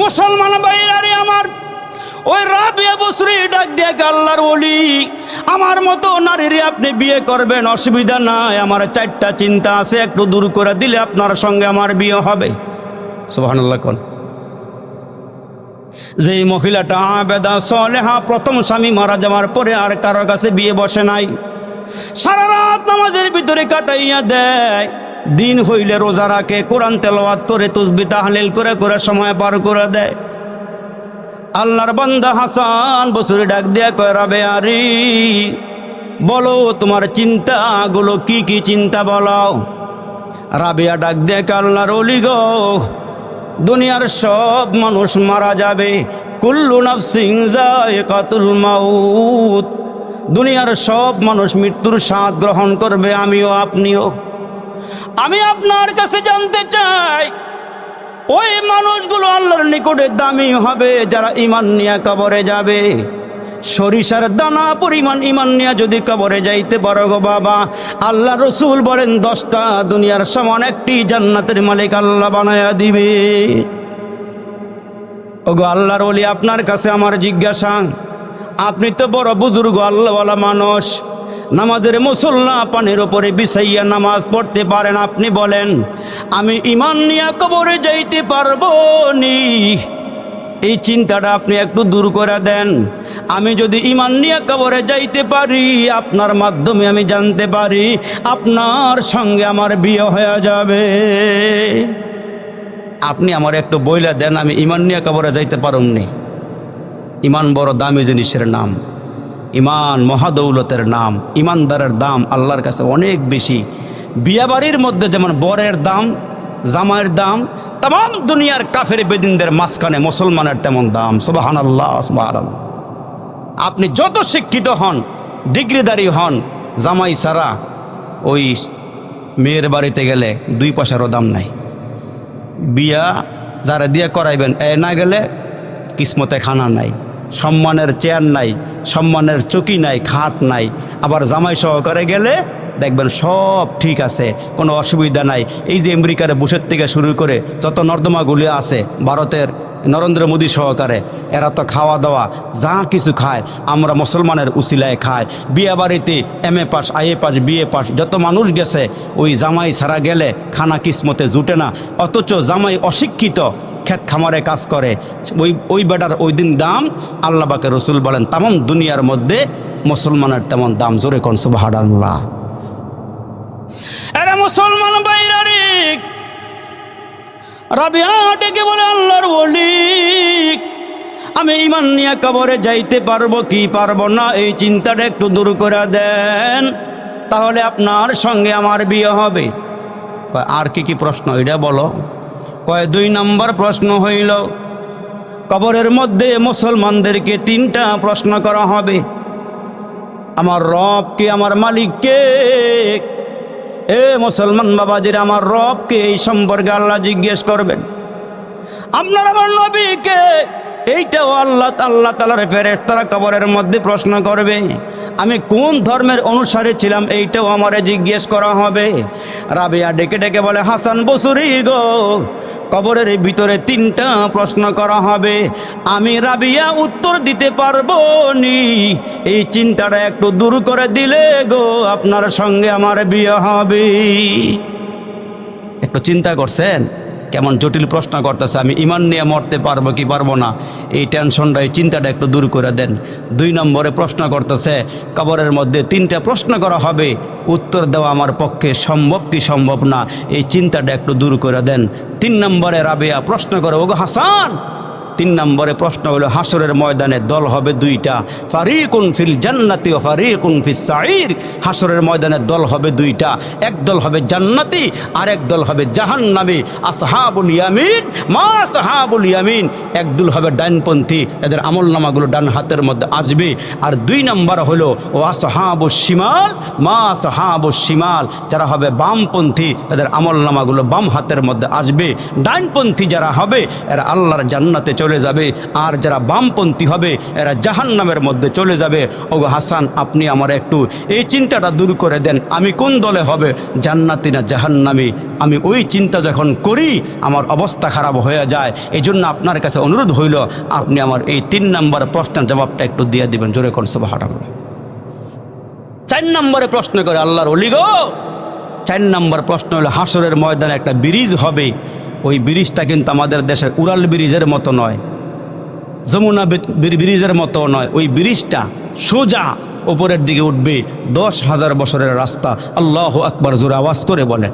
মুসলমান ভাইরারে আমার, ওই রাবিয়া বসরি ডাক দিয়ে আল্লাহর বলি আমার মতো নারীর আপনি বিয়ে করবেন, অসুবিধা নাই, আমার চারটা চিন্তা আছে, একটু দূর করে দিলে আপনার সঙ্গে আমার বিয়ে হবে। সুবহানাল্লাহ কোন। যেই মহিলাটা আবেদা সলেহা, প্রথম স্বামী মারা যাওয়ার পরে আর কারও কাছে বিয়ে বসে নাই, সারা রাত নামাজের ভিতরে কাটাইয়া দেয়। দিন হইলে রোজা রাখে কোরআন তেলাওয়াত করে তুসবি তাহলিল করে করে সময় পার করে দেয়। আল্লাহর বান্দা হাসান বসুরি ডাক দিয়া কয় রাবে আরি বলো তোমার চিন্তাগুলো কি কি চিন্তা বলো রাবিয়া ডাক দিয়ে কয়, আল্লাহর অলি গো? দুনিয়ার সব মানুষ মারা যাবে। কুল্লু নাফসিং কাতুল মাউত। দুনিয়ার সব মানুষ মৃত্যুর স্বাদ গ্রহণ করবে আমিও আপনিও। আমি আপনার কাছে জানতে চাই, ওই মানুষগুলো আল্লাহর নিকটে দামি হবে যারা ইমান নিয়ে কবরে যাবে। সরিষার দানা পরিমাণ ইমান নিয়ে যদি কবরে যাইতে পারো গো বাবা, আল্লাহ রসুল বলেন, দশটা দুনিয়ার সমান একটি জান্নাতের মালিক আল্লাহ বানায়া দিবে। ওগো আল্লাহর ওলি আপনার কাছে আমার জিজ্ঞাসা, আপনি তো বড় বুজুর্গ আল্লাহওয়ালা মানুষ। নামাজের মুসল্লা পানির ওপরে বিছাইয়া নামাজ পড়তে পারেন, আপনি বলেন, আমি ইমান নিয়ে কবরে যাইতে পারব নি। এই চিন্তাটা আপনি একটু দূর করে দেন। আমি যদি ইমান নিয়ে কবরে যাইতে পারি, আপনার মাধ্যমে আমি জানতে পারি, আপনার সঙ্গে আমার বিয়ে হয়ে যাবে। আপনি আমার একটু বইলা দেন, আমি ইমান নিয়ে কবরে যাইতে পারুমনি ইমান বড় দামি জিনিসের নাম। ইমান, মহাদৌলতের নাম, ইমানদারের দাম আল্লাহর কাছে অনেক বেশি। বিয়াবাড়ির মধ্যে যেমন বরের দাম, জামাইয়ের দাম তাম দুনিয়ার কাফের বেদিনদের মাঝখানে মুসলমানের তেমন দাম। সুবাহান আল্লাহ আপনি যত শিক্ষিত হন, ডিগ্রিদারি হন, জামাই সারা ওই মেয়ের বাড়িতে গেলে দুই পয়সারও দাম নাই। বিয়া যারা দিয়ে করাইবেন, এ না গেলে কিসমতে খানা নাই। সম্মানের চেয়ার নাই, সম্মানের চকি নাই, খাট নাই। আবার জামাই সহকারে গেলে দেখবেন সব ঠিক আছে, কোনো অসুবিধা নাই। এই যে আমেরিকার বুসের থেকে শুরু করে যত নর্দমাগুলি আছে, ভারতের নরেন্দ্র মোদী সহকারে, এরা তো খাওয়া দাওয়া, যা কিছু খায়, আমরা মুসলমানের উসিলায় খায় বিয়ে বাড়িতে M A pass, I A pass BA pass, যত মানুষ গেছে, ওই জামাই ছাড়া গেলে খানা কিসমতে জুটে না। অথচ জামাই অশিক্ষিত ক্ষেত খামারে কাজ করে। ওই ওই বেটার ওই দিন দাম আল্লাহবাকে রসুল বলেন তেমন দুনিয়ার মধ্যে মুসলমানের তেমন দাম জোরে কন সুবাহার আল্লাহ এরা মুসলমান বাইরারি রাবিয়া বলে, আল্লাহর বলি আমি ইমান নিয়ে কবরে যাইতে পারব কি পারব না, এই চিন্তাটা একটু দূর করে দেন, তাহলে আপনার সঙ্গে আমার বিয়ে হবে। আর কি কি প্রশ্ন, এটা বলো। কয় দুই নম্বর প্রশ্ন হইল, কবরের মধ্যে মুসলমানদেরকে তিনটা প্রশ্ন করা হবে। আমার রবকে আমার মালিককে এ মুসলমান বাবাজির, আমার রবকে এই সম্পর্কে আল্লাহ জিজ্ঞেস করবেন। আপনার আমার নবীকে এইটাও আল্লাহ আল্লাহ তালার ফেরেস তারা কবরের মধ্যে প্রশ্ন করবে, আমি কোন ধর্মের অনুসারে ছিলাম? এইটাও আমারে জিজ্ঞেস করা হবে। রাবিয়া ডেকে ডেকে বলে, হাসান বসুরি গো, কবরের ভিতরে তিনটা প্রশ্ন করা হবে। আমি রাবিয়া উত্তর দিতে পারব নি এই চিন্তাটা একটু দূর করে দিলে গো, আপনার সঙ্গে আমার বিয়ে হবে। একটু চিন্তা করছেন? কেমন জটিল প্রশ্ন করতেছে, আমি ইমান নিয়ে মরতে পারব কি পারব না, এই টেনশনটা এই চিন্তাটা একটু দূর করে দেন। দুই নম্বরে প্রশ্ন করতেছে, কবরের মধ্যে তিনটা প্রশ্ন করা হবে, উত্তর দেওয়া আমার পক্ষে সম্ভব কি সম্ভব না, এই চিন্তাটা একটু দূর করে দেন। তিন নম্বরে রাবেয়া প্রশ্ন করে, ওগো হাসান! তিন নম্বরে প্রশ্ন হলো হাসরের ময়দানে দল হবে দুইটা, ফারিকুন ফিল জান্নাতি ও ফারিকুন ফিস সাইর হাসরের ময়দানে দল হবে দুইটা, এক দল হবে জান্নাতি আর এক দল হবে জাহান্নামী। আসহাবুল ইয়ামিন, মা সাহাবুল ইয়ামিন। এক দল হবে ডানপন্থী, এদের আমল নামাগুলো ডান হাতের মধ্যে আসবে। আর দুই নম্বর হলো, ও আসহাবু শিমাল, মা সাহাবু শিমাল। যারা হবে বামপন্থী, এদের আমল নামাগুলো বাম হাতের মধ্যে আসবে। ডানপন্থী যারা হবে, এরা আল্লাহর জান্নাতে চলে চলে যাবে। আর যারা বামপন্থী হবে, এরা জাহান নামের মধ্যে চলে যাবে। ওগো হাসান, আপনি আমার একটু এই চিন্তাটা দূর করে দেন। আমি কোন দলে হবে? জান্নাতি না জাহান্নামি? আমি ওই চিন্তা যখন করি, আমার অবস্থা খারাপ হয়ে যায়। এই জন্য আপনার কাছে অনুরোধ হইল, আপনি আমার এই তিন নম্বর প্রশ্নের জবাবটা একটু দিয়ে দিবেন। জোরে সব হারাবো চার নম্বরে প্রশ্ন করে আল্লাহর অলিগ চার নম্বর প্রশ্ন হলো হাসরের ময়দানে একটা ব্রিজ হবে। ওই ব্রিজটা কিন্তু আমাদের দেশের উড়াল ব্রিজের মতো নয়, যমুনা ব্রিজের মতো নয়। ওই ব্রিজটা সোজা ওপরের দিকে উঠবে, দশ হাজার বছরের রাস্তা। আল্লাহ আকবার জোরে আওয়াজ করে বলে।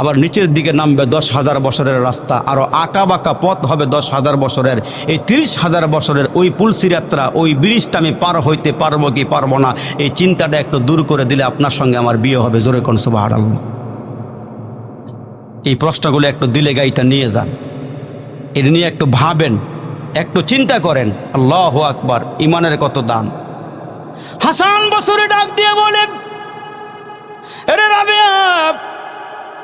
আবার নিচের দিকে নামবে দশ হাজার বছরের রাস্তা। আরও আঁকা বাঁকা পথ হবে দশ হাজার বছরের। এই তিরিশ হাজার বছরের ওই পুলসি যাত্রা, ওই ব্রিজটা আমি পার হইতে পারব কি পারব না, এই চিন্তাটা একটু দূর করে দিলে আপনার সঙ্গে আমার বিয়ে হবে। জোরে কোন সুবাহ এই প্রশ্নগুলো একটু দিলে গাইটা নিয়ে যান। এটা নিয়ে একটু ভাবেন, একটু চিন্তা করেন। আল্লাহ আকবার, ইমানের কত দাম। হাসান বছরে ডাক দিয়ে বলে, এরে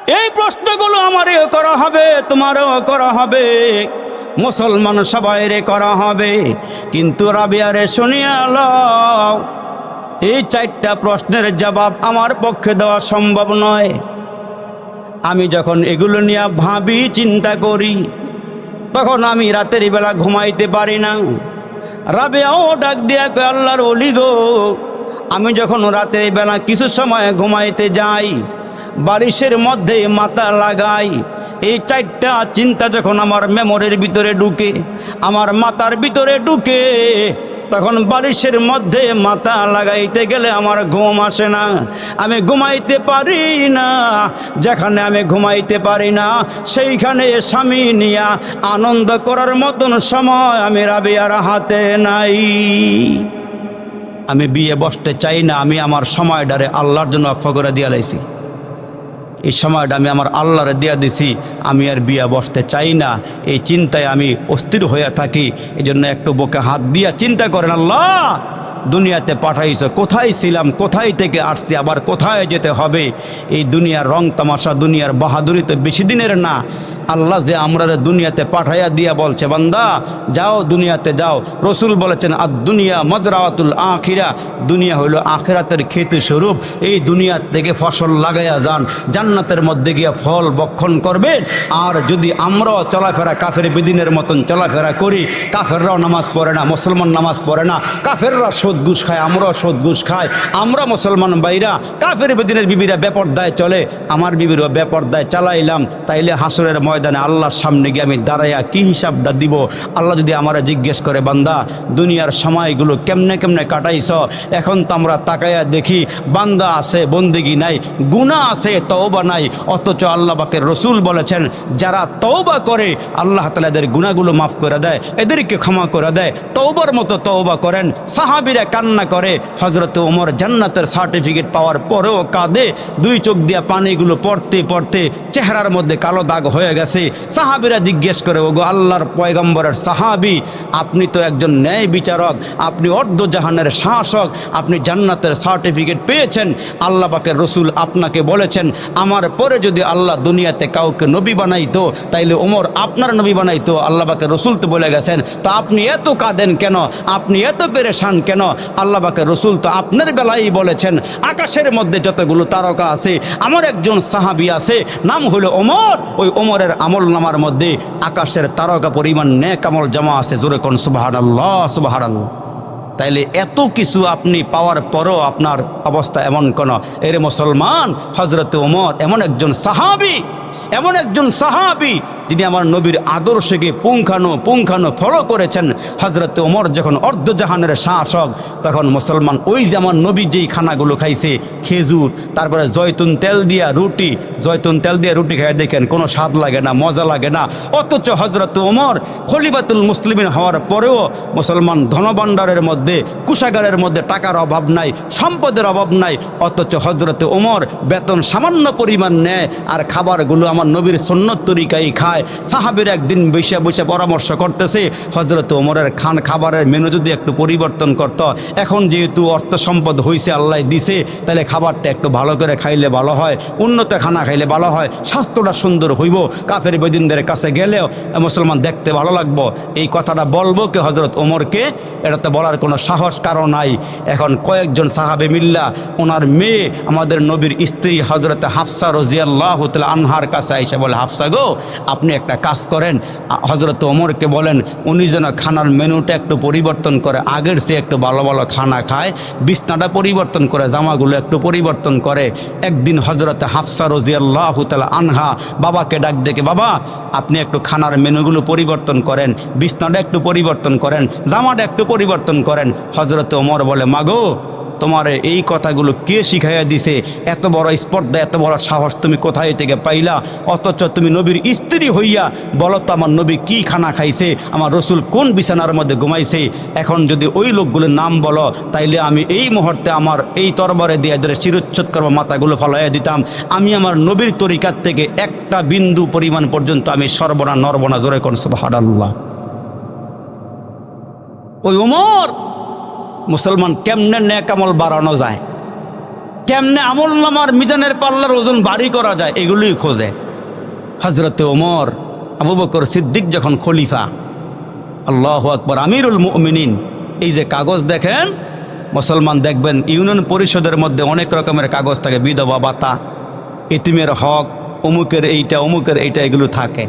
এই প্রশ্নগুলো আমারও করা হবে, তোমারও করা হবে। মুসলমান সবাই সবাইরে করা হবে। কিন্তু রাবিয়ারে শুনিয়া লও, এই চারটা প্রশ্নের জবাব আমার পক্ষে দেওয়া সম্ভব নয়। আমি যখন এগুলো নিয়ে ভাবি, চিন্তা করি, তখন আমি রাতের বেলা ঘুমাইতে পারি না। রাবেও ডাক দিয়া কয়, আল্লাহর অলি গো, আমি যখন রাতের বেলা কিছু সময় ঘুমাইতে যাই বারিশের মধ্যে মাথা লাগাই। এই চারটা চিন্তা যখন আমার মেমোরির ভিতরে ঢুকে, আমার মাথার ভিতরে ঢুকে, তখন বালিশের মধ্যে মাথা লাগাইতে গেলে আমার ঘুম আসে না। আমি ঘুমাইতে পারি না, যেখানে আমি ঘুমাইতে পারি না, সেইখানে স্বামী নিয়া আনন্দ করার মতন সময় আমি রাবিয়ার হাতে নাই। আমি বিয়ে বসতে চাই না, আমি আমার সময়টারে আল্লাহর জন্য অক্ষ করে দিয়া লাইছি। এই সময়টা আমি আমার আল্লাহরে দিয়া দিছি, আমি আর বিয়া বসতে চাই না। এই চিন্তায় আমি অস্থির হয়ে থাকি এই জন্য একটু বুকে হাত দিয়া চিন্তা করেন, আল্লাহ, দুনিয়াতে পাঠাইছ, কোথায় ছিলাম, কোথায় থেকে আসছি, আবার কোথায় যেতে হবে? এই দুনিয়ার রং তামাশা দুনিয়ার বাহাদুরি তো বেশি দিনের না। আল্লাহ যে আমরা দুনিয়াতে পাঠাইয়া দিয়া বলছে, বান্দা, যাও দুনিয়াতে যাও। রসুল বলেছেন আর দুনিয়া মজরাওয়াতুল আখিরা। দুনিয়া হইল আখেরাতের খেতু স্বরূপ এই দুনিয়া থেকে ফসল লাগাইয়া যান, জান্নাতের মধ্যে গিয়া ফল বক্ষণ করবেন। আর যদি আমরাও চলাফেরা কাফের বিদিনের মতন চলাফেরা করি, কাফেররাও নামাজ পড়ে না, মুসলমান নামাজ পড়ে না, কাফেররা সোদ ঘুষ খায়, আমরাও সোদ ঘুষ খাই। আমরা মুসলমান বাইরা, কাফের বেদিনের বিবিরা বেপরদায় চলে। আমার বিবিরও বেপরদায় চালাইলাম, তাইলে হাসরের ময়দানে আল্লাহর সামনে গিয়ে আমি দাঁড়াইয়া কি হিসাবটা দিব? আল্লাহ যদি আমারা জিজ্ঞেস করে, বান্দা, দুনিয়ার সময়গুলো কেমনে কেমনে কাটাইছ? এখন তো আমরা তাকাইয়া দেখি, বান্দা আছে, বন্দিগি নাই গুণা আছে, তওবা নাই, অথচ আল্লাহ বাকের রসুল বলেছেন, যারা তওবা করে, আল্লাহ তালা এদের গুণাগুলো মাফ করে দেয়, এদেরকে ক্ষমা করে দেয়, তওবার মতো তওবা করেন, সাহাবিরা কান্না করে হজরত ওমর জান্নাতের সার্টিফিকেট পাওয়ার পরেও কাঁদে, দুই চোখ দিয়া পানিগুলো পড়তে পড়তে, চেহারার মধ্যে কালো দাগ হয়ে গেছে। সাহাবিরা জিজ্ঞেস করে, ওগো আল্লাহর পয়গম্বরের সাহাবি, আপনি তো একজন ন্যায় বিচারক, আপনি অর্ধ জাহানের শাসক, আপনি জান্নাতের সার্টিফিকেট পেয়েছেন, আল্লাহ রসুল আপনাকে বলেছেন, আমার পরে যদি আল্লাহ দুনিয়াতে কাউকে নবী বানাইতো, তাইলে ওমর আপনার নবী বানাইতো, আল্লাহ রসুল তো বলে গেছেন, তো আপনি এত কাঁদেন কেন? আপনি এত পেরেশান কেন? আল্লাহ রসুল তো আপনার বেলায় বলেছেন, আকাশের মধ্যে যতগুলো তারকা আছে, আমার একজন সাহাবি আছে, নাম হলো ওমর, ওই ওমরের আমল নামার মধ্যে আকাশের তারকা পরিমাণ নেক আমল জমা আছে। জোরে কোন সুবাহান আল্লাহ সুবাহান তাইলে এত কিছু আপনি পাওয়ার পরও আপনার অবস্থা এমন কোন। এর মুসলমান হজরত ওমর এমন একজন সাহাবি, এমন একজন সাহাবি যিনি আমার নবীর আদর্শকে পুঙ্খানো পুঙ্খানো ফলো করেছেন। হজরত ওমর যখন অর্ধজাহানের শাসক, তখন মুসলমান ওই যে আমার নবী যেই খানাগুলো খাইছে, খেজুর, তারপরে জয়তুন তেল দিয়া রুটি, জয়তুন তেল দিয়া রুটি খাই দেখেন কোনো স্বাদ লাগে না, মজা লাগে না। অথচ হজরত ওমর খলিবাতুল মুসলিমিন হওয়ার পরেও মুসলমান ধনভাণ্ডারের মধ্যে কুষাগারের মধ্যে টাকার অভাব নাই, সম্পদের অভাব নাই, অথচ হজরতে ওমর বেতন সামান্য পরিমাণ নেয় আর খাবারগুলো আমার নবীর সন্ন্যত তরিকাই খায়। সাহাবির একদিন বসে বসে পরামর্শ করতেছে হজরত ওমরের খান খাবারের মেনু যদি একটু পরিবর্তন করত, এখন যেহেতু অর্থ সম্পদ হয়েছে আল্লাহ দিছে, তাহলে খাবারটা একটু ভালো করে খাইলে ভালো হয়, উন্নত খানা খাইলে ভালো হয়, স্বাস্থ্যটা সুন্দর হইব, কাফের বেদিনদের কাছে গেলেও মুসলমান দেখতে ভালো লাগবো। এই কথাটা বলব কে হজরত ওমরকে, এটা তো বলার কোনো সাহস কারণ নাই। এখন কয়েকজন সাহাবে মিল্লা, ওনার মেয়ে, আমাদের নবীর স্ত্রী হজরত হাফসা রজিয়াল্লাহ আনহার কাছে এসে বলে, হাফসা গো, আপনি একটা কাজ করেন। হজরত ওমরকে বলেন, উনি যেন খানার মেনুটা একটু পরিবর্তন করে, আগের সে একটু ভালো ভালো খানা খায়, বিছনাটা পরিবর্তন করে, জামাগুলো একটু পরিবর্তন করে। একদিন হজরত হাফসা রজিয়াল্লাহ আনহা বাবাকে ডাক ডেকে বাবা, আপনি একটু খানার মেনুগুলো পরিবর্তন করেন, বিছনাটা একটু পরিবর্তন করেন, জামাটা একটু পরিবর্তন করেন। হজরত ওমর বলে, মাগো, তোমার এই কথাগুলো কে শিখাইয়া দিছে? এত বড় স্পর্ধা, এত বড় সাহস তুমি কোথায় থেকে পাইলা? অথচ তুমি নবীর স্ত্রী হইয়া, বলো তো আমার নবী কি খানা খাইছে? আমার রসুল কোন বিছানার মধ্যে ঘুমাইছে? এখন যদি ওই লোকগুলোর নাম বলো, তাইলে আমি এই মুহূর্তে আমার এই তরবারে দিয়ে ধরে চিরুচ্ছেদ করব মাথাগুলো ফলাইয়া দিতাম। আমি আমার নবীর তরিকার থেকে একটা বিন্দু পরিমাণ পর্যন্ত আমি সর্বনা নরবনা জোরে করছি হাডাল্লাহ ওই উমর মুসলমান কেমনে ন্যাক আমল বাড়ানো যায়? কেমনে আমল নামার মিজানের পাল্লার ওজন বাড়ি করা যায়, এগুলোই খোঁজে। হজরতে ওমর, আবু বকর সিদ্দিক যখন খলিফা, আল্লাহ আকবর, আমিরুল মুমিনিন, এই যে কাগজ দেখেন, মুসলমান দেখবেন ইউনিয়ন পরিষদের মধ্যে অনেক রকমের কাগজ থাকে, বিধবা ভাতা ইতিমের হক, অমুকের এইটা অমুকের এইটা, এগুলো থাকে।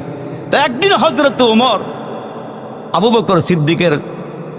তা একদিন হজরত ওমর, আবু বকর সিদ্দিকের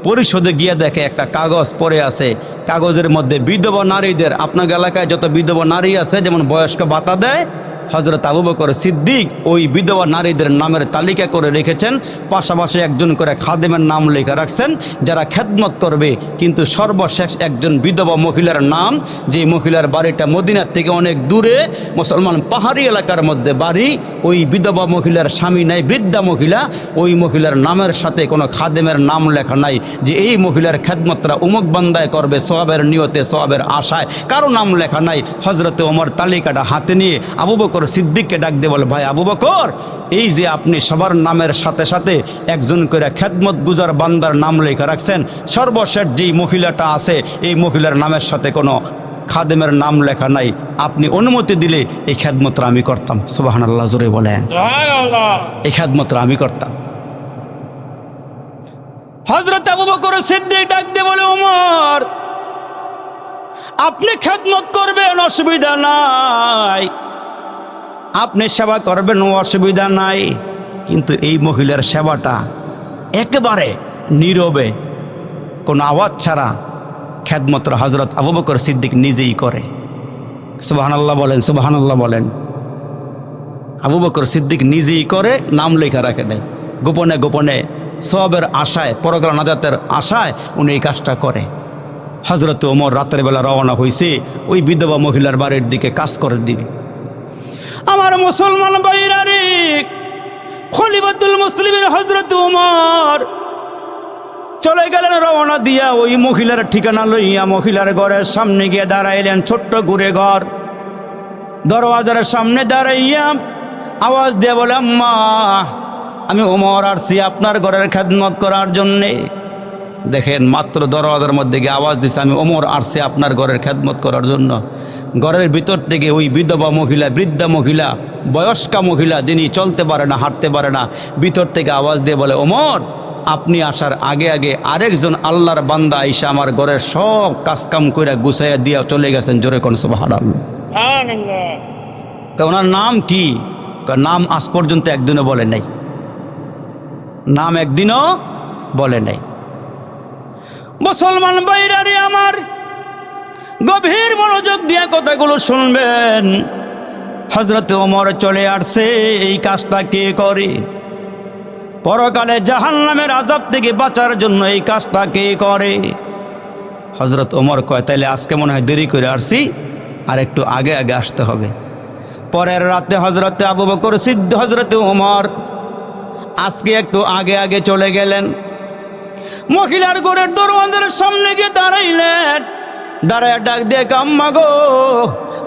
পরিষদে গিয়ে দেখে একটা কাগজ পরে আছে। কাগজের মধ্যে বিধবা নারীদের, আপনার এলাকায় যত বিধবা নারী আছে, যেমন বয়স্ক ভাতা দেয় হজরত আবু বকর সিদ্দিক ওই বিধবা নারীদের নামের তালিকা করে রেখেছেন। পাশাপাশি একজন করে খাদেমের নাম লেখা রাখছেন, যারা খেদমত করবে। কিন্তু সর্বশেষ একজন বিধবা মহিলার নাম যে মহিলার বাড়িটা মদিনার থেকে অনেক দূরে, মুসলমান পাহাড়ি এলাকার মধ্যে বাড়ি, ওই বিধবা মহিলার স্বামী নাই, বৃদ্ধা মহিলা, ওই মহিলার নামের সাথে কোনো খাদেমের নাম লেখা নাই, যে এই মহিলার খেদমতরা উমুক বান্দায় করবে সোয়াবের নিয়তে সোয়াবের আশায়। কারও নাম লেখা নাই। হজরতে ওমর তালিকাটা হাতে নিয়ে আবু বকর সিদ্দিককে ডাক দিয়ে বলে ভাই আবু বকর এই যে আপনি সবার নামের সাথে সাথে একজন করে খেদমত গুজার বান্দার নাম লেখা রাখছেন সর্বশেষ যেই মহিলাটা আছে এই মহিলার নামের সাথে কোনো খাদেমের নাম লেখা নাই আপনি অনুমতি দিলে এই খেদমতরা আমি করতাম। সুবাহান আল্লাহ জোরে বলেন। এই খেদমতরা আমি করতাম। হজরত আবু বকর সিদ্দিক ডাক দিয়ে বলে ওমর আপনি খেদমত করবেন অসুবিধা নাই। আপনি সেবা করবেন অসুবিধা নাই। কিন্তু এই মহিলার সেবাটা একেবারে নীরবে, কোনো আওয়াজ ছাড়া খেদমতর হজরত আবু বকর সিদ্দিক নিজেই করে। সুবাহানাল্লাহ বলেন সুবাহানাল্লাহ বলেন। আবু বকর সিদ্দিক নিজেই করে, নাম লেখা রাখে নেই। গোপনে গোপনে সবের আশায় পরগ্রা নাজাতের আশায় উনি এই কাজটা করে। হজরত ওমর রাতের বেলা রওনা হয়েছে ওই বিধবা মহিলার বাড়ির দিকে কাজ করে দিবে। মুসলমান বাইরারে খলিফাতুল মুসলিমের হজরত উমর। চলে গেলেন রওনা দিয়া ওই মহিলার ঠিকানা লইয়া মহিলার ঘরের সামনে গিয়ে দাঁড়াইলেন ছোট্ট ঘুরে ঘর। দরওয়াজার সামনে দাঁড়াইয়া আওয়াজ দিয়ে বলে, আম্মা, আমি ওমর আসছি আপনার ঘরের খেদমত করার জন্যে। দেখেন মাত্র দরওয়াজার মধ্যে গিয়ে আওয়াজ দিছে আমি ওমর আসছে আপনার ঘরের খেদমত করার জন্য। ঘরের ভিতর থেকে ওই বিধবা মহিলা বৃদ্ধা মহিলা বয়স্কা মহিলা যিনি চলতে পারে না হাঁটতে পারে না ভিতর থেকে আওয়াজ দিয়ে বলে ওমর আপনি আসার আগে আগে আরেকজন আল্লাহর বান্দা আইসা আমার ঘরের সব কাজকাম করে গুছাইয়া দিয়া চলে গেছেন। জোরে কোন সুবাহান ওনার নাম কি নাম আজ পর্যন্ত একদিনও বলে নাই। নাম একদিনও বলে নাই। মুসলমান বাইরারে আমার গভীর মনোযোগ দিয়া কথাগুলো শুনবেন। হজরত ওমর চলে আসছে, এই কাজটা কে করে? পরকালে জাহান নামের আজাব থেকে বাঁচার জন্য এই কাজটা কে করে? হজরত ওমর কয়, তাইলে আজকে মনে হয় দেরি করে আসছি, আর একটু আগে আগে আসতে হবে। পরের রাতে হজরতে আবু বকর সিদ্ধ হজরতে ওমর আজকে একটু আগে আগে চলে গেলেন। মহিলার ঘরের দরওয়াজার সামনে গিয়ে দাঁড়াইলেন। দাঁড়ায় ডাক দিয়ে কাম্মা গো,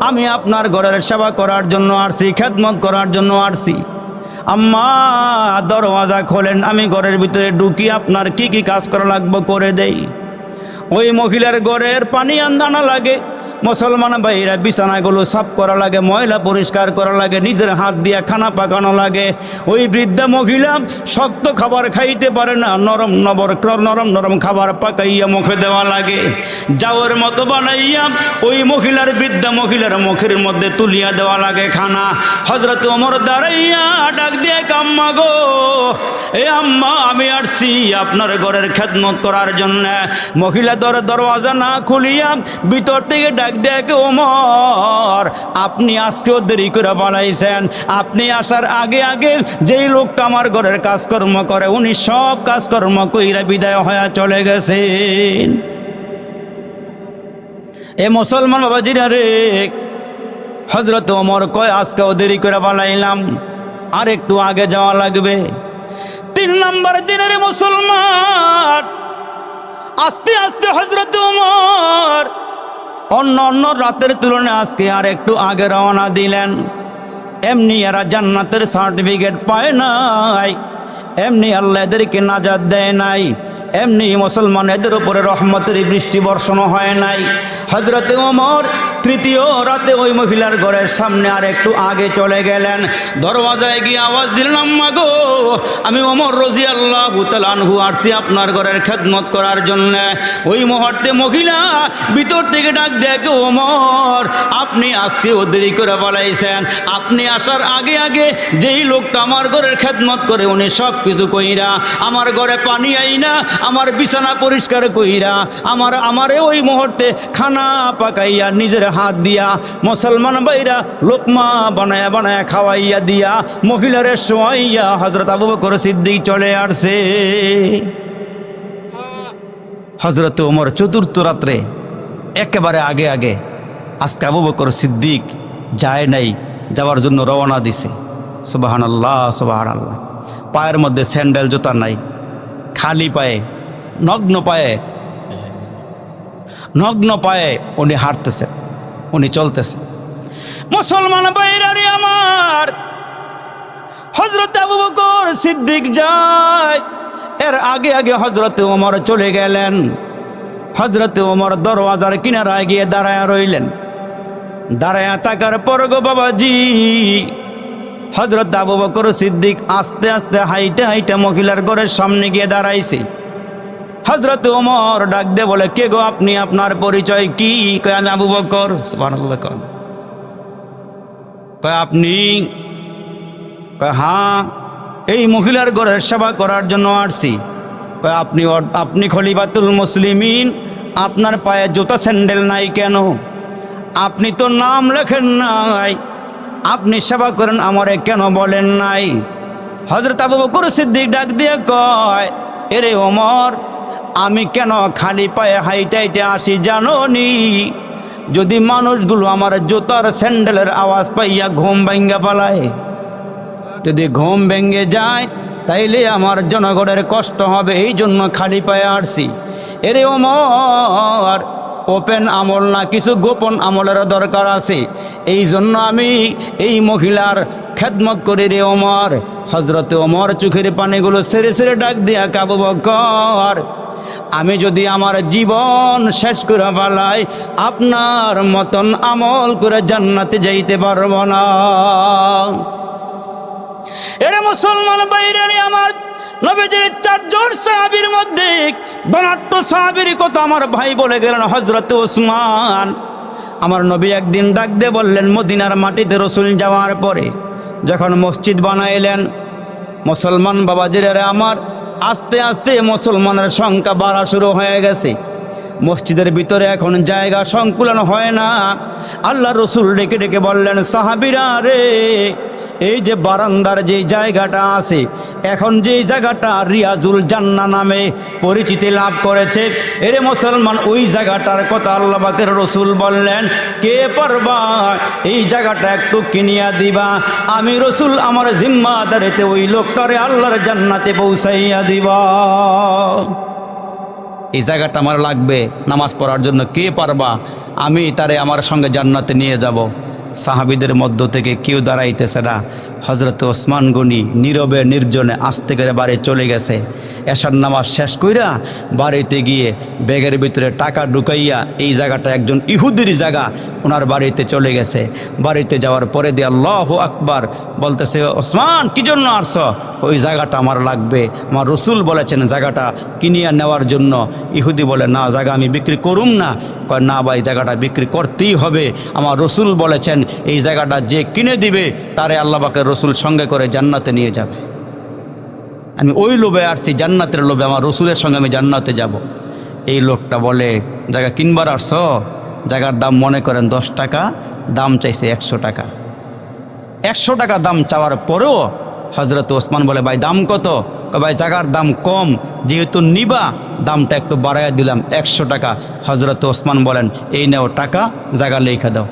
আমি আপনার ঘরের সেবা করার জন্য আরছি খেদমত করার জন্য আরছি আম্মা, দরওয়াজা খোলেন, আমি ঘরের ভিতরে ঢুকি, আপনার কি কি কাজ করা লাগবে করে দেই। ওই মহিলার ঘরের পানি আন্দানা লাগে। মুসলমান ভাইরা বিছানাগুলো সাফ করা লাগে, ময়লা পরিষ্কার করা লাগে, নিজের হাত দিয়ে খানা পাকানো লাগে। ওই বৃদ্ধা মহিলা শক্ত খাবার খাইতে পারে না, নরম নবর, নরম নরম খাবার পাকাইয়া মুখে দেওয়া লাগে। যাওয়ার মতো বানাইয়া ওই মহিলার বৃদ্ধা মহিলার মুখের মধ্যে তুলিয়া দেওয়া লাগে খানা। হজরত ওমর দাঁড়াইয়া ডাক দিয়ে কাম্মা গো, এ আম্মা, আমি আসছি আপনার ঘরের খেদমত করার জন্য। মহিলা দর দরওয়াজা না খুলিয়া ভিতর থেকে ডাক দেখ ওমর। আপনি আজকেও দেরি করে বানাইছেন। আপনি আসার আগে আগে যেই লোকটা আমার ঘরের কাজকর্ম করে, উনি সব কাজকর্ম কইরা বিদায় হয়ে চলে গেছেন। এ মুসলমান বাবাজিরা রে হজরত ওমর কয়, আজকেও দেরি করে বানাইলাম। আর একটু আগে যাওয়া লাগবে। তিন নম্বর দিনের মুসলমান, আস্তে আস্তে হজরত উমর অন্য অন্য রাতের তুলনায় আজকে আর একটু আগে রওনা দিলেন। এমনি এরা জান্নাতের সার্টিফিকেট পায় নাই। এমনি আল্লাহ এদেরকে নাজাদ দেয় নাই। এমনি মুসলমান এদের উপরে রহমতের বৃষ্টি বর্ষণ হয় নাই। হজরতে ওমর তৃতীয় রাতে ওই মহিলার ঘরের সামনে আর একটু আগে চলে গেলেন। দরওয়াজায় গিয়ে আওয়াজ দিলেন, আম্মা গো, আমি ওমর রজি আল্লাহ বুতালানহু আসছি আপনার ঘরের খেদমত করার জন্য। ওই মুহূর্তে মহিলা ভিতর থেকে ডাক দেখ ওমর, আপনি আজকে ও দেরি করে বলাইছেন আপনি আসার আগে আগে যেই লোকটা আমার ঘরের খেদমত করে উনি সব কিছু কইরা, আমার ঘরে পানি আইনা, আমার বিছানা পরিষ্কার কইরা, আমার, আমারে ওই মুহূর্তে খানা পাকাইয়া, নিজের হাত দিয়া মুসলমান বাইরা লোকমা বানায়া বানায়া খাওয়াইয়া দিয়া মহিলারে শোয়াইয়া হজরত আবু বকর সিদ্দিক চলে আসছে। হজরত ওমর চতুর্থ রাত্রে একেবারে আগে আগে আজকে আবু বকর সিদ্দিক যায় নাই, যাওয়ার জন্য রওনা দিছে। সুবাহান আল্লাহ সুবাহান আল্লাহ পায়ের মধ্যে স্যান্ডেল, জুতা নাই, খালি পায়ে, নগ্ন পায়ে নগ্ন পায়ে উনি হাঁটতেছে, উনি চলতেছে। মুসলমান বাইরারি আমার হজরত আবু বকর সিদ্দিক যায়। এর আগে আগে হজরত ওমর চলে গেলেন। হজরত ওমর দরওয়াজার কিনারায় গিয়ে দাঁড়ায় রইলেন। দাঁড়ায় থাকার পর গো বাবাজি হজরত আবু বকর সিদ্দিক আস্তে আস্তে হাইটে হাইটে মহিলার ঘরের সামনে গিয়ে দাঁড়াইছে। হজরত ওমর ডাক দে বলে, কে গো আপনি? আপনার পরিচয় কি? কয়, আমি আবু বকর। কয়, আপনি? কয় হ্যাঁ এই মহিলার ঘরের সেবা করার জন্য আসছি। কয়, আপনি আপনি খলিফাতুল মুসলিমিন? আপনার পায়ে জুতা স্যান্ডেল নাই কেন? আপনি তো নাম লেখেন নাই। আপনি সেবা করেন আমারে কেন বলেন নাই? হজরত আবু বকর সিদ্দিক ডাক দিয়ে কয়, এরে ওমর আমি কেন খালি পায়ে হাইটাইটে আসি জানো নি যদি মানুষগুলো আমার জুতার স্যান্ডেলের আওয়াজ পাইয়া ঘুম ভেঙ্গে পালায়। যদি ঘুম ভেঙ্গে যায়, তাইলে আমার জনগণের কষ্ট হবে এই জন্য খালি পায়ে আসছি এরে ওমর ওপেন আমল না, কিছু গোপন আমলের দরকার আছে। এই জন্য আমি এই মহিলার খেদমত করি রে ওমর। হজরতে ওমর চোখের পানিগুলো সেরে সেরে ডাক দিয়া কাবু বকর, আমি যদি আমার জীবন শেষ করে পালাই আপনার মতন আমল করে জান্নাতে যাইতে পারব না। এরে মুসলমান বাইরে আমার নবীজির চারজন সাহাবীর মধ্যে বানাট্য সাহাবির কথা আমার ভাই বলে গেলেন হজরত ওসমান আমার নবী একদিন ডাক দিয়ে বললেন, মদিনার মাটিতে রসুল যাওয়ার পরে যখন মসজিদ বানাইলেন, মুসলমান বাবাজিরা আমার আস্তে আস্তে মুসলমানের সংখ্যা বাড়া শুরু হয়ে গেছে। মসজিদের ভিতরে এখন জায়গা সংকুলন হয় না। আল্লাহ রসুল ডেকে ডেকে বললেন, সাহাবিরা রে, এই যে বারান্দার যে জায়গাটা আছে, এখন যে জায়গাটা রিয়াজুল জান্না নামে পরিচিতি লাভ করেছে, এরে মুসলমান, ওই জায়গাটার কথা আল্লাহ বাকের রসুল বললেন, কে পারবা? এই জায়গাটা একটু কিনিয়া দিবা। আমি রসুল, আমার জিম্মাদারিতে ওই লোকটারে আল্লাহর জান্নাতে পৌঁছাইয়া দিবা। এই জায়গাটা আমার লাগবে, নামাজ পড়ার জন্য। কে পারবা? আমি তারে আমার সঙ্গে জান্নাতে নিয়ে যাব। সাহাবিদের মধ্য থেকে কেউ দাঁড়াইতেছে না। হজরত ওসমান গনি নীরবে নির্জনে আস্তে করে বাড়ি চলে গেছে। এসার নামাজ শেষ কইরা বাড়িতে গিয়ে ব্যাগের ভিতরে টাকা ঢুকাইয়া এই জায়গাটা একজন ইহুদির জায়গা, ওনার বাড়িতে চলে গেছে। বাড়িতে যাওয়ার পরে দিয়ে আল্লাহ আকবার বলতেছে, ওসমান, কি জন্য আসছ? ওই জায়গাটা আমার লাগবে। আমার রসুল বলেছেন জায়গাটা কিনিয়া নেওয়ার জন্য। ইহুদি বলে, না, জায়গা আমি বিক্রি করুম না। কয়, না ভাই, জায়গাটা বিক্রি করতেই হবে। আমার রসুল বলেছেন এই জায়গাটা যে কিনে দিবে, তারে আল্লাহবাকে রসুল সঙ্গে করে জান্নাতে নিয়ে যাবে। আমি ওই লোভে আসছি, জান্নাতের লোভে, আমার রসুলের সঙ্গে আমি জান্নাতে যাব। এই লোকটা বলে, জায়গা কিনবার আসছ? জায়গার দাম মনে করেন দশ টাকা, দাম চাইছে একশো টাকা। একশো টাকা দাম চাওয়ার পরেও হজরত ওসমান বলে, ভাই, দাম কত? ভাই, জায়গার দাম কম, যেহেতু নিবা, দামটা একটু বাড়াইয়া দিলাম, একশো টাকা। হজরত ওসমান বলেন, এই নেও টাকা, জায়গা লেখা দাও।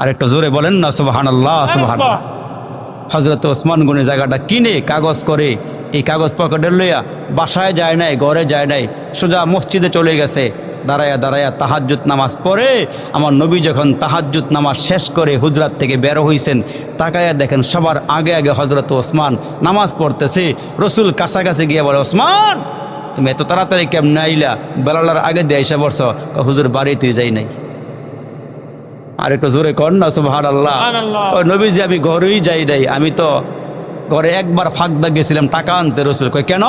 আর একটু জোরে বলেন না সুবাহান আল্লাহ সুবাহান হজরত ওসমান গুনে জায়গাটা কিনে কাগজ করে এই কাগজ পকেটে লইয়া বাসায় যায় নাই ঘরে যায় নাই সোজা মসজিদে চলে গেছে। দাঁড়ায়া দাঁড়ায়া তাহাজ্জুদ নামাজ পড়ে আমার নবী যখন তাহাজ্জুদ নামাজ শেষ করে হুজরাত থেকে বেরো হইছেন তাকায়া দেখেন সবার আগে আগে হজরত ওসমান নামাজ পড়তেছে। রসুল কাছাকাছি গিয়ে বলে ওসমান তুমি এত তাড়াতাড়ি কেমনে আইলা? বেলালার আগে দিয়ে এসে বসছ হুজুর বাড়িতেই যাই নাই। আর একটু জোরে কর না সুবহান আল্লাহ ওই নবীজি আমি ঘরেই যাই নাই। আমি তো ঘরে একবার ফাঁকদা গেছিলাম টাকা আনতে রসুল কই কেন?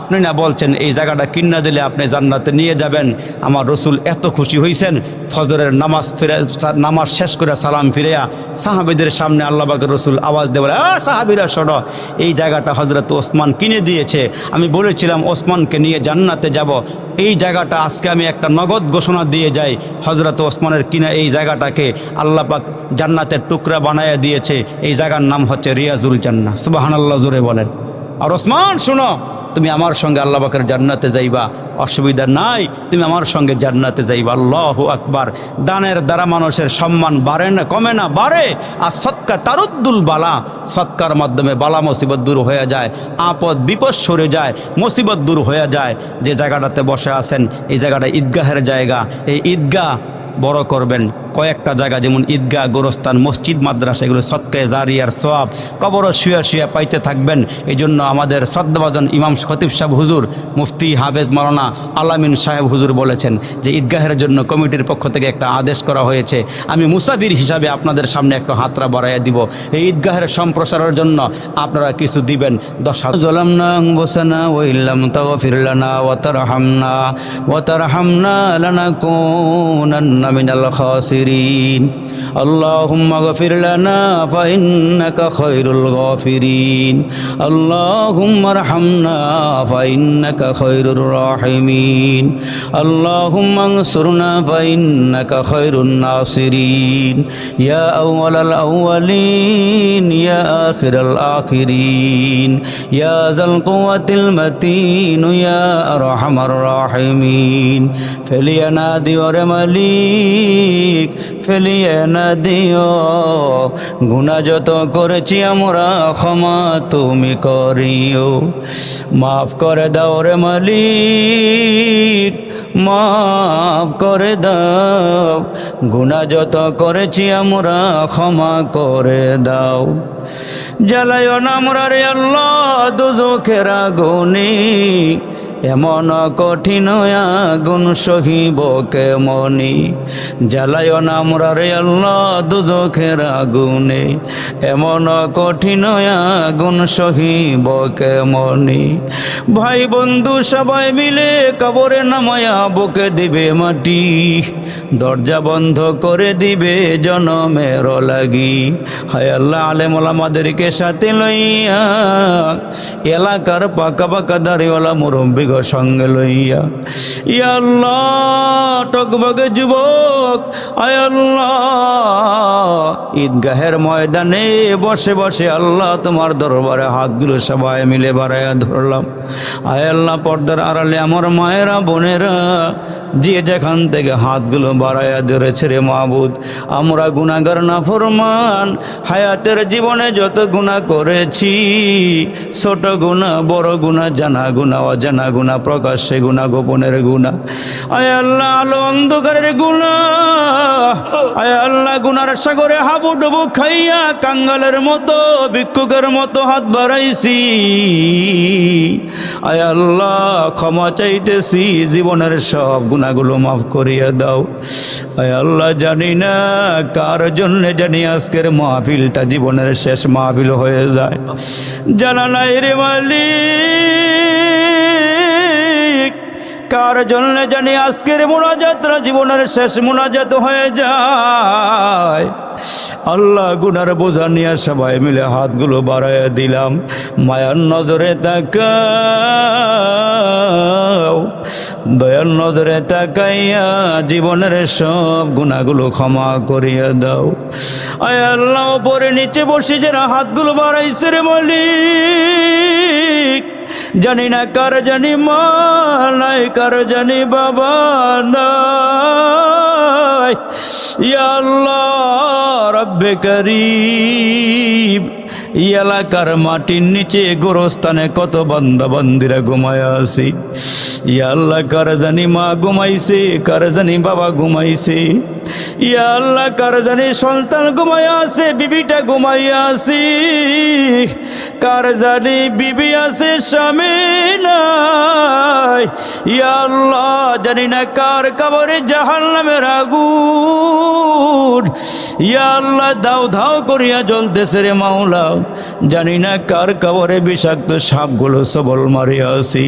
আপনি না বলছেন, এই জায়গাটা কিনা দিলে আপনি জান্নাতে নিয়ে যাবেন। আমার রসুল এত খুশি হয়েছেন ফজরের নামাজ ফিরে, নামাজ শেষ করে সালাম ফিরেয়া সাহাবিদের সামনে আল্লাহবাকের রসুল আওয়াজ আ সাহাবিরা, শোনো, এই জায়গাটা হজরত ওসমান কিনে দিয়েছে। আমি বলেছিলাম, ওসমানকে নিয়ে জান্নাতে যাব। এই জায়গাটা আজকে আমি একটা নগদ ঘোষণা দিয়ে যাই। হজরত ওসমানের কিনা এই জায়গাটাকে আল্লাহ পাক জান্নাতের টুকরা বানায় দিয়েছে। এই জায়গার নাম হচ্ছে রিয়াজুল জান্না সুবাহান আল্লাহ জোরে বলেন। আর ওসমান, শোনো তুমি আমার সঙ্গে আল্লাহ পাকের জান্নাতে যাইবা, অসুবিধা নাই, তুমি আমার সঙ্গে জান্নাতে যাইবা, আল্লাহ আকবার। দানের দ্বারা মানুষের সম্মান বাড়ে না, কমে না, বাড়ে। আর সৎকা তারুদ্দুল বালা, সৎকার মাধ্যমে বালা মুসিবত দূর হয়ে যায়, আপদ বিপদ সরে যায়, মুসিবত দূর হয়ে যায়। যে জায়গাটাতে বসে আছেন, এই জায়গাটা ঈদগাহের জায়গা, এই ঈদগাহ বড় করবেন। কয়েকটা জায়গা, যেমন ঈদগাহ, গোরস্থান, মসজিদ, মাদ্রাসা, এগুলো সৎকায় জারিয়ার সোয়াব কবরও শুয়ে শুয়ে পাইতে থাকবেন। এই জন্য আমাদের শ্রদ্ধাভাজন ইমাম খতিব সাহেব হুজুর, মুফতি হাফেজ মারানা আলামিন সাহেব হুজুর বলেছেন যে ঈদগাহের জন্য কমিটির পক্ষ থেকে একটা আদেশ করা হয়েছে। আমি মুসাফির হিসাবে আপনাদের সামনে একটা হাতরা বাড়াইয়া দিব। এই ঈদগাহের সম্প্রসারের জন্য আপনারা কিছু দিবেন। দশ জলাম الغافرين اللهم اغفر لنا فإنك خير الغافرين اللهم ارحمنا فإنك خير الراحمين اللهم انصرنا فإنك خير الناصرين يا أول الأولين يا آخر الآخرين يا ذا القوة المتين يا أرحم الراحمين فلينادي ورمليك ফেলিয়ে না দিও। গুণা যত করেছি আমরা, ক্ষমা তুমি করিও। মাফ করে দাও রে মালিক, মাফ করে দাও। গুণা যত করেছি আমরা, ক্ষমা করে দাও। জ্বালায় না আমরা রে আল্লাহ, দুজোখের আগুনে। এমন কঠিন আগুন সহিব কেমনি? জ্বালায় না আমরা রে আল্লাহ দুজখের আগুনে। এমন কঠিন আগুন সহিব কেমনি? ভাই বন্ধু সবাই মিলে কবরে নামায়া বুকে দিবে মাটি। দরজা বন্ধ করে দিবে জনমের লাগি। হায় আল্লাহ, আলেম আমাদেরকে সাথে লইয়া এলাকার পাকা পাকা দাঁড়িওয়ালা মুরব্বী সঙ্গে লইয়া ইয়া আল্লাহ, টকবগে যুবক, আয় আল্লাহ, ঈদগাহের ময়দানে বসে বসে আল্লাহ তোমার দরবারে হাতগুলো সবাই মিলে বাড়াইয়া ধরলাম। আয় আল্লাহ, পর্দার আড়ালে আমার মায়েরা, বোনেরা, যে যেখান থেকে হাতগুলো বাড়াইয়া ধরেছে রে মাহবুদ আমরা গুণাগার না ফরমান হায়াতের জীবনে যত গুণা করেছি, ছোট গুণা বড় গুণা জানা গুণা অজানা গুণা প্রকাশ্যে গুণা গোপনের গুণা। আয় আল্লাহ, আলো অন্ধকারের গুণা। আয় আল্লাহ, গুনার সাগরে হাবু ডুবু খাইয়া কাঙ্গালের মতো, ভিক্ষুকের মতো হাত বাড়াইছি। আয় আল্লাহ, ক্ষমা চাইতেছি, জীবনের সব গুণাগুলো মাফ করিয়া দাও। আয় আল্লাহ, জানি না কার জন্য জানি আজকের মাহফিলটা জীবনের শেষ মাহফিল হয়ে যায়। জানা নাই রে মালিক। কার জন্য জানি আজকের মোনাজাতরা জীবনের শেষ মোনাজাত হয়ে যায়। আল্লাহ গুনার বোঝা নিয়ে সবাই মিলে হাতগুলো বাড়াইয়া দিলাম। মায়ার নজরে তাকাও, দয়ার নজরে তাকাইয়া জীবনের সব গুণাগুলো ক্ষমা করিয়া দাও। আয় আল্লাহ ওপরে নিচে বসে যারা হাতগুলো বাড়াইছে রে মালিক জানি না কার জানি মা নাই কার জানি বাবা রব্বে করিম। এলাকার মাটির নিচে গোরস্থানে কত বান্দা বান্দিরা ঘুমায় আছি। ইয়াল্লা কার জানি মা ঘুমাইছে, কার জানি বাবা ঘুমাইছে। ইয়া আল্লাহ, কার জানি সন্তান ঘুমায় আছে, বিবিটা ঘুমাইয়া আছে? কার জানি বিবি আছে, স্বামী নাই? ইয়া আল্লাহ, জানি না কার কবরে জাহান নামের আগুন। ইয়া আল্লাহ, দাও ধাও করিয়া জ্বলতেছে রে মাওলা। জানি না কার কবরে বিষাক্ত সাপগুলো সবল মারিয়া আসি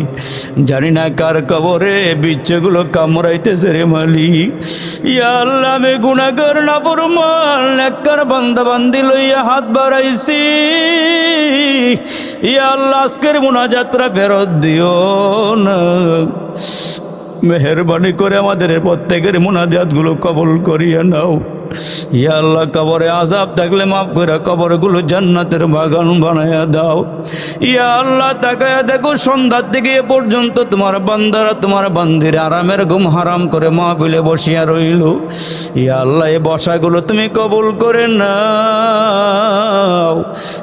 জানি না কার কবরে বিচ্ছগুলো কামড়াইতেছে রে মালিক। ইয়া আল্লাহ আমি গুণাগর না পরমাল নেককার বান্দা বান্দি লইয়া হাত বাড়াইছি। ইয়া আল্লাহ, আজকের মুনাজাতরা ফেরত দিও না। মেহরবানি করে আমাদের প্রত্যেকের মুনাজাতগুলো কবল করিয়া নাও। ইয়া আল্লাহ, কবরে আজাব থাকলে মাফ করে কবরগুলো জান্নাতের বাগান বানাইয়া দাও। ইয়া আল্লাহ, তাকায়া দেখো, সন্ধ্যার থেকে এ পর্যন্ত তোমার বান্দারা তোমার বান্দির আরামের ঘুম হারাম করে মাহফিলে বসিয়া রইল। ইয়া আল্লাহ এই বসাগুলো তুমি কবুল করে নাও।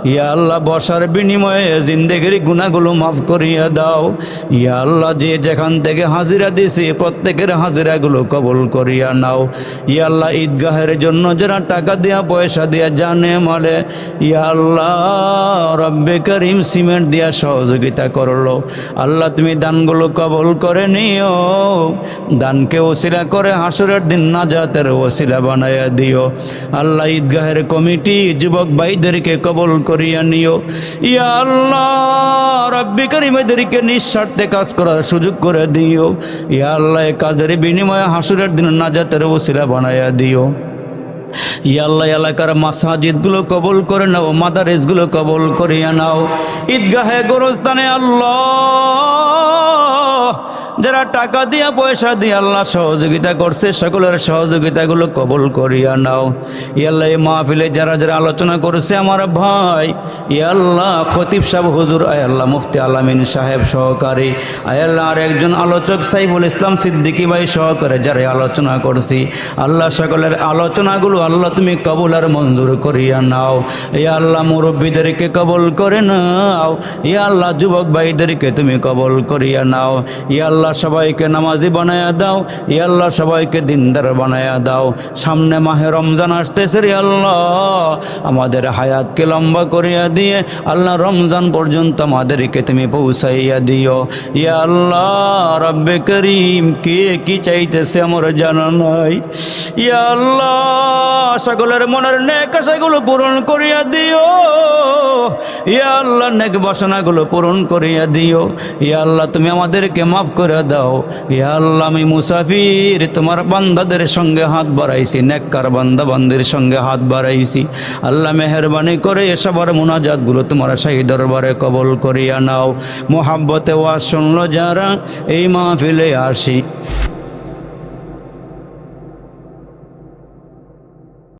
ইয়া আল্লাহ, বসার বিনিময়ে জিন্দেগির গুণাগুলো মাফ করিয়া দাও। ইয়া আল্লাহ, যে যেখান থেকে হাজিরা দিছি প্রত্যেকের হাজিরাগুলো কবুল করিয়া নাও। ইয়া আল্লাহ, ঈদগাহের জন্য যারা টাকা দিয়া, পয়সা দিয়া জানে মালে। ইয়া আল্লাহ, রব্বে করিম সিমেন্ট দিয়া সহযোগিতা করল। আল্লাহ, তুমি দানগুলো কবল করে নিও। দানকে ওসিলা করে হাসুরের দিন না নাজাতের ওসিলা বানাইয়া দিও। আল্লাহ, ঈদগাহের কমিটি যুবক ভাইদেরকে কবল করিয়া নিও। ইয়া আল্লাহ, রব্বি নিঃস্বার্থে কাজ করার সুযোগ করে দিও। ইয়া আল্লাহ কাজের বিনিময়ে হাসুরের দিন না নাজাতের ওসিলা বানাইয়া দিও। ইয়াল্লাহ এলাকার মাসাজিদগুলো কবল করে নাও মাদারেসগুলো কবল করিয়া নাও। ঈদগাহে গোরস্তানে আল্লাহ যারা টাকা দিয়া, পয়সা দিয়ে আল্লাহ সহযোগিতা করছে, সকলের সহযোগিতাগুলো কবল করিয়া নাও। ইয়াল্লাহ এই মাহফিলে যারা যারা আলোচনা করছে আমার ভাই ইয়াল্লাহ খতিব সাহেব, হুজুর আয়াল্লাহ মুফতি আলামিন সাহেব সহকারী আয়াল্লাহ আর একজন আলোচক সাইফুল ইসলাম সিদ্দিকী ভাই সহকারে, যারা আলোচনা করছি। আল্লাহ সকলের আলোচনাগুলো আল্লাহ তুমি কবুল আর মঞ্জুর করিয়া নাও। ইয়া আল্লাহ, মুরব্বীদেরকে কবল করে নাও। ইয়া আল্লাহ, যুবক ভাইদেরকে তুমি কবল করিয়া নাও। ইয়া সবাইকে নামাজি বানায়া দাও, ই আল্লাহ সবাইকে দিনদার বানায়া দাও। সামনে মাহে রমজান আসতেছে রে আল্লাহ, আমাদের হায়াতকে লম্বা করিয়া দিয়ে আল্লাহ রমজান পর্যন্ত আমাদেরকে তুমি পৌঁছাইয়া দিও। ইয়া আল্লাহ, রব্বে করিম, কে কি চাইতেছে আমার জানা নাই? ইয়া আল্লাহ, সকলের মনের নেক আশাগুলো পূরণ করিয়া দিও। ইয়া আল্লাহ, নেক বাসনাগুলো পূরণ করিয়া দিও। ইয়া আল্লাহ, তুমি আমাদেরকে মাফ করে দাও। ইয়া আল্লাহ, আমি মুসাফির। তোমার বান্দাদের সঙ্গে হাত বাড়াইছি, নেককার বান্দা বান্দির সঙ্গে হাত বাড়াইছি। আল্লাহ মেহরবানি করে এসবার মোনাজাতগুলো তোমার সেই দরবারে কবল করিয়া নাও। মোহাব্বতে ওয়াজ শুনলো যারা, এই মাহফিলে আসি।